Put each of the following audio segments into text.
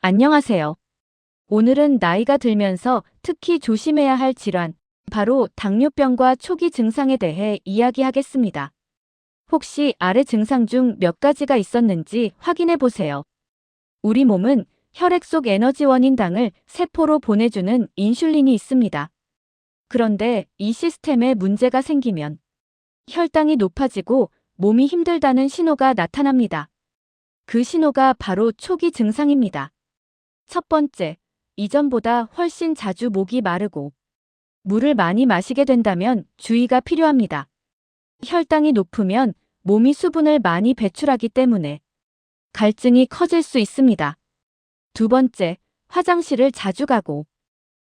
안녕하세요. 오늘은 나이가 들면서 특히 조심해야 할 질환, 바로 당뇨병과 초기 증상에 대해 이야기하겠습니다. 혹시 아래 증상 중 몇 가지가 있었는지 확인해 보세요. 우리 몸은 혈액 속 에너지 원인 당을 세포로 보내주는 인슐린이 있습니다. 그런데 이 시스템에 문제가 생기면 혈당이 높아지고 몸이 힘들다는 신호가 나타납니다. 그 신호가 바로 초기 증상입니다. 첫 번째, 이전보다 훨씬 자주 목이 마르고 물을 많이 마시게 된다면 주의가 필요합니다. 혈당이 높으면 몸이 수분을 많이 배출하기 때문에 갈증이 커질 수 있습니다. 두 번째, 화장실을 자주 가고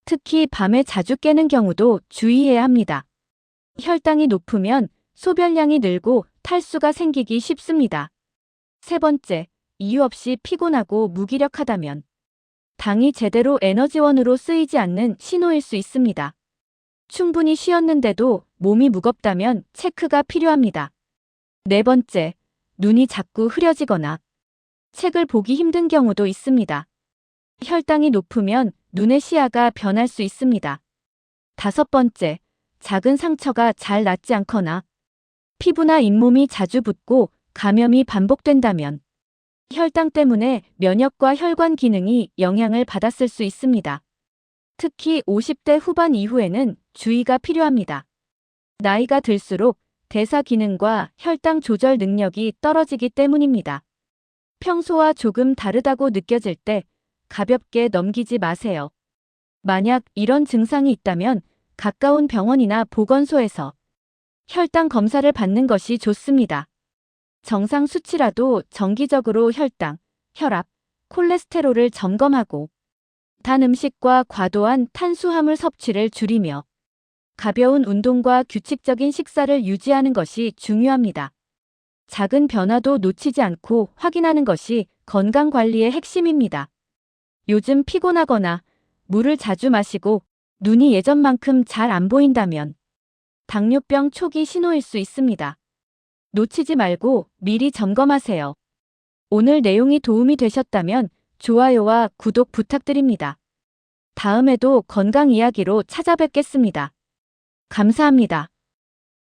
특히 밤에 자주 깨는 경우도 주의해야 합니다. 혈당이 높으면 소변량이 늘고 탈수가 생기기 쉽습니다. 세 번째, 이유 없이 피곤하고 무기력하다면 당이 제대로 에너지원으로 쓰이지 않는 신호일 수 있습니다. 충분히 쉬었는데도 몸이 무겁다면 체크가 필요합니다. 네 번째, 눈이 자꾸 흐려지거나 책을 보기 힘든 경우도 있습니다. 혈당이 높으면 눈의 시야가 변할 수 있습니다. 다섯 번째, 작은 상처가 잘 낫지 않거나 피부나 잇몸이 자주 붓고 감염이 반복된다면 혈당 때문에 면역과 혈관 기능이 영향을 받았을 수 있습니다. 특히 50대 후반 이후에는 주의가 필요합니다. 나이가 들수록 대사 기능과 혈당 조절 능력이 떨어지기 때문입니다. 평소와 조금 다르다고 느껴질 때 가볍게 넘기지 마세요. 만약 이런 증상이 있다면 가까운 병원이나 보건소에서 혈당 검사를 받는 것이 좋습니다. 정상 수치라도 정기적으로 혈당, 혈압, 콜레스테롤을 점검하고 단 음식과 과도한 탄수화물 섭취를 줄이며 가벼운 운동과 규칙적인 식사를 유지하는 것이 중요합니다. 작은 변화도 놓치지 않고 확인하는 것이 건강 관리의 핵심입니다. 요즘 피곤하거나 물을 자주 마시고 눈이 예전만큼 잘 안 보인다면 당뇨병 초기 신호일 수 있습니다. 놓치지 말고 미리 점검하세요. 오늘 내용이 도움이 되셨다면 좋아요와 구독 부탁드립니다. 다음에도 건강 이야기로 찾아뵙겠습니다. 감사합니다.